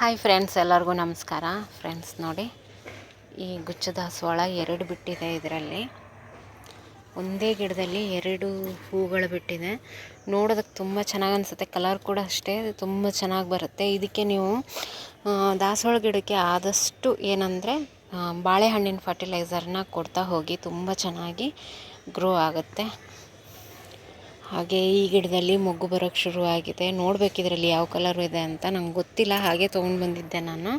Hi friends, ಎಲ್ಲರಿಗೂ ನಮಸ್ಕಾರ. Friends ನೋಡಿ, ಈ ಗುಚ್ಚ ದಾಸವಾಳ ಎರಡು ಬಿಟ್ಟಿದೆ ಇದರಲ್ಲಿ. ಒಂದೇ ಗಿಡದಲ್ಲಿ ಎರಡು ಹೂಗಳು ಬಿಟ್ಟಿದೆ. ನೋಡೋದಕ್ಕೆ ತುಂಬ ಚೆನ್ನಾಗಿ ಅನಿಸುತ್ತೆ. ಕಲರ್ ಕೂಡ ಅಷ್ಟೇ, ತುಂಬ ಚೆನ್ನಾಗಿ ಬರುತ್ತೆ. ಇದಕ್ಕೆ ನೀವು ದಾಸವಾಳ ಗಿಡಕ್ಕೆ ಆದಷ್ಟು ಏನಂದರೆ ಬಾಳೆಹಣ್ಣಿನ ಫರ್ಟಿಲೈಸರ್ನ ಕೊಡ್ತಾ ಹೋಗಿ ತುಂಬ ಚೆನ್ನಾಗಿ ಗ್ರೋ ಆಗುತ್ತೆ. ಹಾಗೆ ಈ ಗಿಡದಲ್ಲಿ ಮೊಗ್ಗು ಬರೋಕ್ಕೆ ಶುರುವಾಗಿದೆ ನೋಡ್ಬೇಕು ಇದರಲ್ಲಿ ಯಾವ ಕಲರು ಇದೆ ಅಂತ ನಂಗೆ ಗೊತ್ತಿಲ್ಲ. ಹಾಗೆ ತೊಗೊಂಡು ಬಂದಿದ್ದೆ ನಾನು.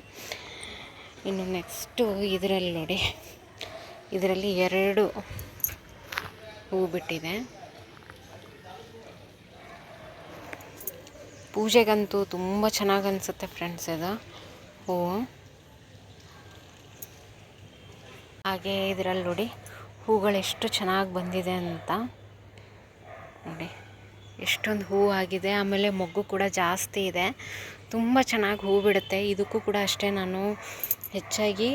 ಇನ್ನು ನೆಕ್ಸ್ಟು ಇದರಲ್ಲಿ ನೋಡಿ. ಇದರಲ್ಲಿ ಎರಡು ಹೂ ಬಿಟ್ಟಿದೆ. ಪೂಜೆಗಂತೂ ತುಂಬ ಚೆನ್ನಾಗಿ ಅನಿಸುತ್ತೆ ಫ್ರೆಂಡ್ಸ್ ಇದು ಹೂವು ಹಾಗೆ ಇದರಲ್ಲಿ ನೋಡಿ ಹೂಗಳು ಎಷ್ಟು ಚೆನ್ನಾಗಿ ಬಂದಿದೆ ಅಂತ. ನೋಡಿ, ಎಷ್ಟೊಂದು ಹೂ ಆಗಿದೆ. ಆಮೇಲೆ ಮೊಗ್ಗು ಕೂಡ ಜಾಸ್ತಿ ಇದೆ. ತುಂಬ ಚೆನ್ನಾಗಿ ಹೂ ಬಿಡುತ್ತೆ. ಇದಕ್ಕೂ ಕೂಡ ಅಷ್ಟೇ ನಾನು ಹೆಚ್ಚಾಗಿ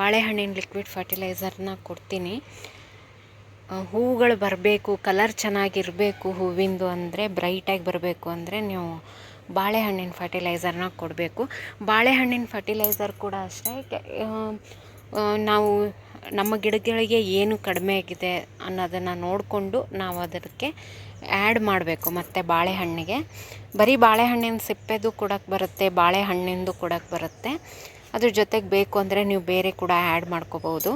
ಬಾಳೆಹಣ್ಣಿನ ಲಿಕ್ವಿಡ್ ಫರ್ಟಿಲೈಸರ್ನ ಕೊಡ್ತೀನಿ. ಹೂಗಳು ಬರಬೇಕು ಕಲರ್ ಚೆನ್ನಾಗಿರಬೇಕು ಹೂವಿಂದು ಅಂದರೆ ಬ್ರೈಟಾಗಿ ಬರಬೇಕು ಅಂದರೆ ನೀವು ಬಾಳೆಹಣ್ಣಿನ ಫರ್ಟಿಲೈಸರ್ನ ಕೊಡಬೇಕು. ಬಾಳೆಹಣ್ಣಿನ ಫರ್ಟಿಲೈಸರ್ ಕೂಡ ಅಷ್ಟೇ ನಾವು ನಮ್ಮ ಗಿಡಗಳಿಗೆ ಏನು ಕಡಿಮೆ ಆಗಿದೆ ಅನ್ನೋದನ್ನು ನೋಡಿಕೊಂಡು ನಾವು ಅದಕ್ಕೆ ಆ್ಯಡ್ ಮಾಡಬೇಕು ಮತ್ತು ಬಾಳೆಹಣ್ಣಿಗೆ. ಬರೀ ಬಾಳೆಹಣ್ಣಿನ ಸಿಪ್ಪೆದು ಕೊಡೋಕ್ಕೆ ಬರುತ್ತೆ, ಬಾಳೆಹಣ್ಣಿಂದು ಕೊಡೋಕ್ಕೆ ಬರುತ್ತೆ. ಅದ್ರ ಜೊತೆಗೆ ಬೇಕು ಅಂದರೆ ನೀವು ಬೇರೆ ಕೂಡ ಆ್ಯಡ್ ಮಾಡ್ಕೋಬೋದು.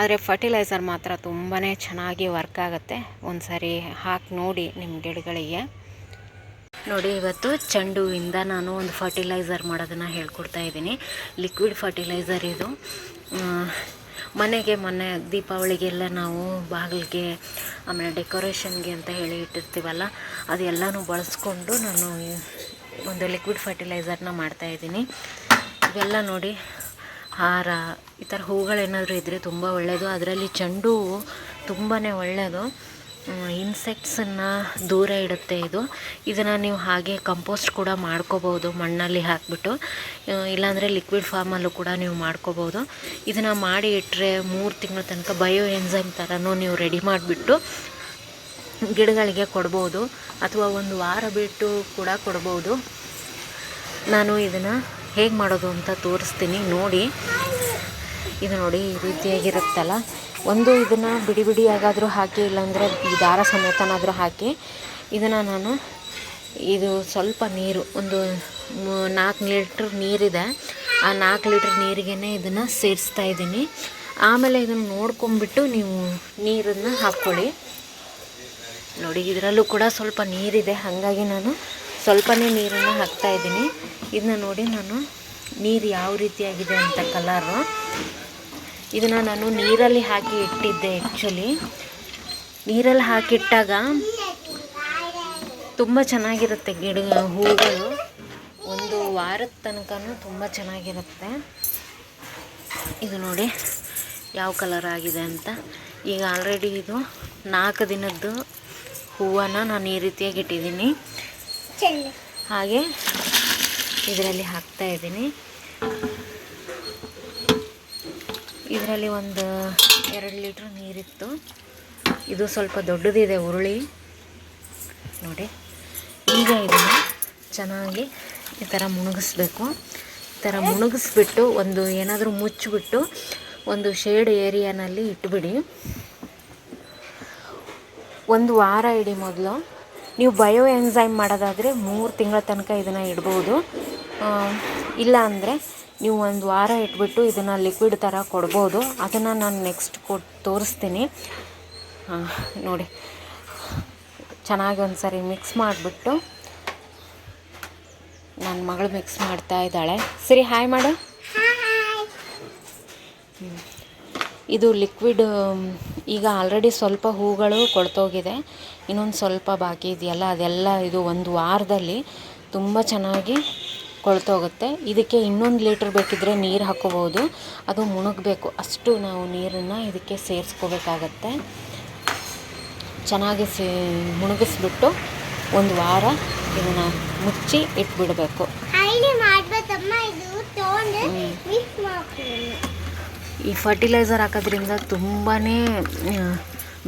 ಆದರೆ ಫರ್ಟಿಲೈಸರ್ ಮಾತ್ರ ತುಂಬಾ ಚೆನ್ನಾಗಿ ವರ್ಕ್ ಆಗುತ್ತೆ. ಒಂದು ಸಾರಿ ಹಾಕಿ ನೋಡಿ ನಿಮ್ಮ ಗಿಡಗಳಿಗೆ. ನೋಡಿ, ಇವತ್ತು ಚೆಂಡು ಹೂವಿಂದ ನಾನು ಒಂದು ಫರ್ಟಿಲೈಸರ್ ಮಾಡೋದನ್ನು ಹೇಳ್ಕೊಡ್ತಾ ಇದ್ದೀನಿ. ಲಿಕ್ವಿಡ್ ಫರ್ಟಿಲೈಸರ್ ಇದು. ಮನೆಗೆ ಮೊನ್ನೆ ದೀಪಾವಳಿಗೆಲ್ಲ ನಾವು ಬಾಗಿಲಿಗೆ, ಆಮೇಲೆ ಡೆಕೋರೇಷನ್ಗೆ ಅಂತ ಹೇಳಿ ಇಟ್ಟಿರ್ತೀವಲ್ಲ, ಅದೆಲ್ಲನೂ ಬಳಸ್ಕೊಂಡು ನಾನು ಒಂದು ಲಿಕ್ವಿಡ್ ಫರ್ಟಿಲೈಸರ್ನ ಮಾಡ್ತಾಯಿದ್ದೀನಿ ಇವೆಲ್ಲ ನೋಡಿ, ಹಾರ, ಈ ಥರ ಹೂಗಳೇನಾದರೂ ಇದ್ದರೆ ತುಂಬ ಒಳ್ಳೆಯದು ಅದರಲ್ಲಿ ಚೆಂಡು ಹೂವು ತುಂಬಾ ಒಳ್ಳೆಯದು ಇನ್ಸೆಕ್ಟ್ಸನ್ನು ದೂರ ಇಡುತ್ತೆ ಇದು. ಇದನ್ನು ನೀವು ಹಾಗೆ ಕಂಪೋಸ್ಟ್ ಕೂಡ ಮಾಡ್ಕೋಬೋದು, ಮಣ್ಣಲ್ಲಿ ಹಾಕಿಬಿಟ್ಟು. ಇಲ್ಲಾಂದರೆ ಲಿಕ್ವಿಡ್ ಫಾರ್ಮಲ್ಲೂ ಕೂಡ ನೀವು ಮಾಡ್ಕೋಬೋದು. ಇದನ್ನು ಮಾಡಿ ಇಟ್ಟರೆ ಮೂರು ತಿಂಗಳ ತನಕ ಬಯೋ ಎನ್ಸೈಮ್ ಥರನೂ ನೀವು ರೆಡಿ ಮಾಡಿಬಿಟ್ಟು ಗಿಡಗಳಿಗೆ ಕೊಡ್ಬೋದು, ಅಥವಾ ಒಂದು ವಾರ ಬಿಟ್ಟು ಕೂಡ ಕೊಡ್ಬೋದು. ನಾನು ಇದನ್ನು ಹೇಗೆ ಮಾಡೋದು ಅಂತ ತೋರಿಸ್ತೀನಿ. ನೋಡಿ. ಇದು ನೋಡಿ ಈ ರೀತಿಯಾಗಿರುತ್ತಲ್ಲ. ಒಂದು ಇದನ್ನು ಬಿಡಿ ಬಿಡಿಯಾಗಾದರೂ ಹಾಕಿ, ಇಲ್ಲಾಂದರೆ ಈ ದಾರ ಸಮೇತನಾದರೂ ಹಾಕಿ, ಇದನ್ನು ನಾನು ಇದು ಸ್ವಲ್ಪ ನೀರು, ಒಂದು ನಾಲ್ಕು ಲೀಟ್ರ್ ನೀರಿದೆ. ಆ ನಾಲ್ಕು ಲೀಟ್ರ್ ನೀರಿಗೆ ಇದನ್ನು ಸೇರಿಸ್ತಾ ಇದ್ದೀನಿ. ಆಮೇಲೆ ಇದನ್ನು ನೋಡ್ಕೊಂಬಿಟ್ಟು ನೀವು ನೀರನ್ನು ಹಾಕ್ಕೊಳ್ಳಿ. ನೋಡಿ, ಇದರಲ್ಲೂ ಕೂಡ ಸ್ವಲ್ಪ ನೀರಿದೆ. ಹಾಗಾಗಿ ನಾನು ಸ್ವಲ್ಪನೇ ನೀರನ್ನು ಹಾಕ್ತಾ ಇದ್ದೀನಿ. ಇದನ್ನ ನೋಡಿ ನಾನು ನೀರು ಯಾವ ರೀತಿಯಾಗಿದೆ ಅಂತ ಕಲರು ಇದನ್ನು ನಾನು ನೀರಲ್ಲಿ ಹಾಕಿ ಇಟ್ಟಿದ್ದೆ ಆ್ಯಕ್ಚುಲಿ ನೀರಲ್ಲಿ ಹಾಕಿಟ್ಟಾಗ ತುಂಬ ಚೆನ್ನಾಗಿರುತ್ತೆ ಗಿಡ ಹೂಗಳು. ಒಂದು ವಾರದ ತನಕನೂ ತುಂಬ ಚೆನ್ನಾಗಿರುತ್ತೆ. ಇದು ನೋಡಿ ಯಾವ ಕಲರ್ ಆಗಿದೆ ಅಂತ. ಈಗ ಆಲ್ರೆಡಿ ಇದು ನಾಲ್ಕು ದಿನದ್ದು ಹೂವನ್ನು ನಾನು ಈ ರೀತಿಯಾಗಿ ಇಟ್ಟಿದ್ದೀನಿ. ಹಾಗೆ ಇದರಲ್ಲಿ ಹಾಕ್ತಾ ಇದ್ದೀನಿ. ಇದರಲ್ಲಿ ಒಂದು ಎರಡು ಲೀಟ್ರ್ ನೀರಿತ್ತು. ಇದು ಸ್ವಲ್ಪ ದೊಡ್ಡದಿದೆ ಉರುಳಿ. ನೋಡಿ. ಈಗ ಇದನ್ನು ಚೆನ್ನಾಗಿ ಈ ಥರ ಮುಣುಗಿಸ್ಬೇಕು. ಈ ಥರ ಮುಣುಗಿಸ್ಬಿಟ್ಟು ಒಂದು ಏನಾದರೂ ಮುಚ್ಚಿಬಿಟ್ಟು ಒಂದು ಶೇಡ್ ಏರಿಯಾನಲ್ಲಿ ಇಟ್ಬಿಡಿ. ಒಂದು ವಾರ ಇಡಿ ಮೊದಲು. ನೀವು ಬಯೋ ಎನ್ಸೈಮ್ ಮಾಡೋದಾದರೆ ಮೂರು ತಿಂಗಳ ತನಕ ಇದನ್ನು ಇಡ್ಬೋದು. ಇಲ್ಲ ಅಂದರೆ ನೀವು ಒಂದು ವಾರ ಇಟ್ಬಿಟ್ಟು ಇದನ್ನು ಲಿಕ್ವಿಡ್ ಥರ ಕೊಡ್ಬೋದು. ಅದನ್ನು ನಾನು ನೆಕ್ಸ್ಟ್ ಕೊಟ್ಟು ತೋರಿಸ್ತೀನಿ. ನೋಡಿ. ಚೆನ್ನಾಗಿ ಒಂದು ಸರಿ ಮಿಕ್ಸ್ ಮಾಡಿಬಿಟ್ಟು ನನ್ನ ಮಗಳು ಮಿಕ್ಸ್ ಮಾಡ್ತಾ ಇದ್ದಾಳೆ. ಸರಿ ಹಾಯ್ ಮಾಡು. ಇದು ಲಿಕ್ವಿಡ್ ಈಗ ಆಲ್ರೆಡಿ ಸ್ವಲ್ಪ ಹೂಗಳು ಕೊಳ್ತೋಗಿದೆ ಇನ್ನೊಂದು ಸ್ವಲ್ಪ ಬಾಕಿ ಇದೆಯಲ್ಲ, ಅದೆಲ್ಲ ಇದು ಒಂದು ವಾರದಲ್ಲಿ ತುಂಬ ಚೆನ್ನಾಗಿ ಕೊಳ್ತೋಗುತ್ತೆ. ಇದಕ್ಕೆ ಇನ್ನೊಂದು ಲೀಟ್ರ್ ಬೇಕಿದ್ದರೆ ನೀರು ಹಾಕೋಬೋದು ಅದು ಮುಳುಗಬೇಕು ಅಷ್ಟು ನಾವು ನೀರನ್ನು ಇದಕ್ಕೆ ಸೇರಿಸ್ಕೋಬೇಕಾಗತ್ತೆ. ಚೆನ್ನಾಗಿ ಸೇ ಮುಳುಗಿಸ್ಬಿಟ್ಟು ಒಂದು ವಾರ ಇದನ್ನು ಮುಚ್ಚಿ ಇಟ್ಬಿಡಬೇಕು. ಈ ಫರ್ಟಿಲೈಸರ್ ಹಾಕೋದ್ರಿಂದ ತುಂಬಾ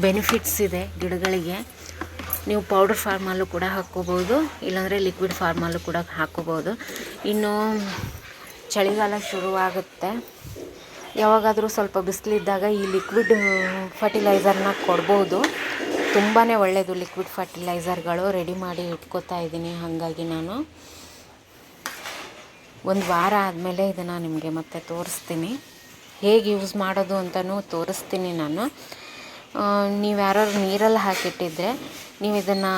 ಬೆನಿಫಿಟ್ಸ್ ಇದೆ ಗಿಡಗಳಿಗೆ. ನೀವು ಪೌಡರ್ ಫಾರ್ಮಲ್ಲೂ ಕೂಡ ಹಾಕ್ಕೋಬೋದು ಇಲ್ಲಾಂದರೆ ಲಿಕ್ವಿಡ್ ಫಾರ್ಮಲ್ಲೂ ಕೂಡ ಹಾಕ್ಕೋಬೋದು ಇನ್ನು ಚಳಿಗಾಲ ಶುರುವಾಗುತ್ತೆ. ಯಾವಾಗಾದರೂ ಸ್ವಲ್ಪ ಬಿಸಿಲಿದ್ದಾಗ ಈ ಲಿಕ್ವಿಡ್ ಫರ್ಟಿಲೈಸರ್ನ ಕೊಡ್ಬೋದು. ತುಂಬಾ ಒಳ್ಳೆಯದು ಲಿಕ್ವಿಡ್ ಫರ್ಟಿಲೈಸರ್ಗಳು ರೆಡಿ ಮಾಡಿ ಇಟ್ಕೋತಾ ಇದ್ದೀನಿ. ಹಾಗಾಗಿ ನಾನು ಒಂದು ವಾರ ಆದಮೇಲೆ ಇದನ್ನು ನಿಮಗೆ ಮತ್ತೆ ತೋರಿಸ್ತೀನಿ. ಹೇಗೆ ಯೂಸ್ ಮಾಡೋದು ಅಂತಲೂ ತೋರಿಸ್ತೀನಿ ನಾನು. ನೀವು ಯಾರು ನೀರಲ್ಲಿ ಹಾಕಿಟ್ಟಿದ್ದರೆ ನೀವು ಇದನ್ನು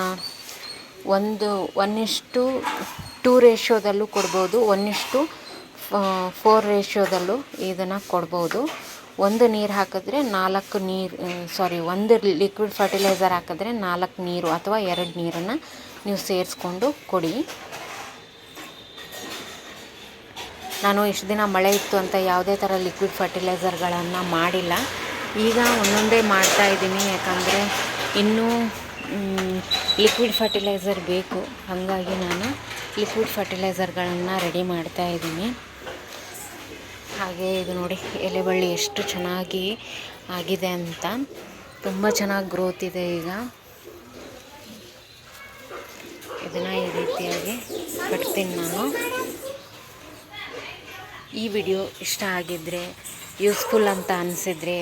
ಒಂದು, ಒಂದಿಷ್ಟು ಟೂ ರೇಷ್ಯೋದಲ್ಲೂ ಕೊಡ್ಬೋದು, ಒಂದಿಷ್ಟು ಫೋರ್ ರೇಷ್ಯೋದಲ್ಲೂ ಇದನ್ನು ಕೊಡ್ಬೋದು. ಒಂದು ನೀರು ಹಾಕಿದ್ರೆ ನಾಲ್ಕು ನೀರು ಸಾರಿ ಒಂದು ಲಿಕ್ವಿಡ್ ಫರ್ಟಿಲೈಸರ್ ಹಾಕಿದ್ರೆ ನಾಲ್ಕು ನೀರು ಅಥವಾ ಎರಡು ನೀರನ್ನು ನೀವು ಸೇರಿಸ್ಕೊಂಡು ಕೊಡಿ. ನಾನು ಇಷ್ಟು ದಿನ ಮಳೆ ಇತ್ತು ಅಂತ ಯಾವುದೇ ಥರ ಲಿಕ್ವಿಡ್ ಫರ್ಟಿಲೈಸರ್ಗಳನ್ನು ಮಾಡಿಲ್ಲ. ಈಗ ಒಂದೊಂದೇ ಮಾಡ್ತಾ ಇದ್ದೀನಿ, ಯಾಕಂದರೆ ಇನ್ನೂ ಲಿಕ್ವಿಡ್ ಫರ್ಟಿಲೈಸರ್ ಬೇಕು. ಹಾಗಾಗಿ ನಾನು ಲಿಕ್ವಿಡ್ ಫರ್ಟಿಲೈಸರ್ಗಳನ್ನು ರೆಡಿ ಮಾಡ್ತಾ ಇದ್ದೀನಿ. ಹಾಗೆ ಇದು ನೋಡಿ, ಎಲೆ ಬಳ್ಳಿ ಎಷ್ಟು ಚೆನ್ನಾಗಿ ಆಗಿದೆ ಅಂತ. ತುಂಬ ಚೆನ್ನಾಗಿ ಗ್ರೋತ್ ಇದೆ ಈಗ. ಇದನ್ನು ಈ ರೀತಿಯಾಗಿ ಕಟ್ತೀನಿ ನಾನು. ಈ ವಿಡಿಯೋ ಇಷ್ಟ ಆಗಿದ್ದರೆ ಯೂಸ್ಫುಲ್ ಅಂತ ಅನಿಸಿದರೆ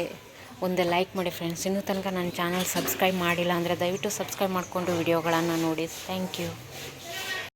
ಒಂದು ಲೈಕ್ ಮಾಡಿ ಫ್ರೆಂಡ್ಸ್ ಇನ್ನೂ ತನಕ ನನ್ನ ಚಾನಲ್ ಸಬ್ಸ್ಕ್ರೈಬ್ ಮಾಡಿಲ್ಲ ಅಂದರೆ ದಯವಿಟ್ಟು ಸಬ್ಸ್ಕ್ರೈಬ್ ಮಾಡಿಕೊಂಡು ವಿಡಿಯೋಗಳನ್ನು ನೋಡಿ. Thank you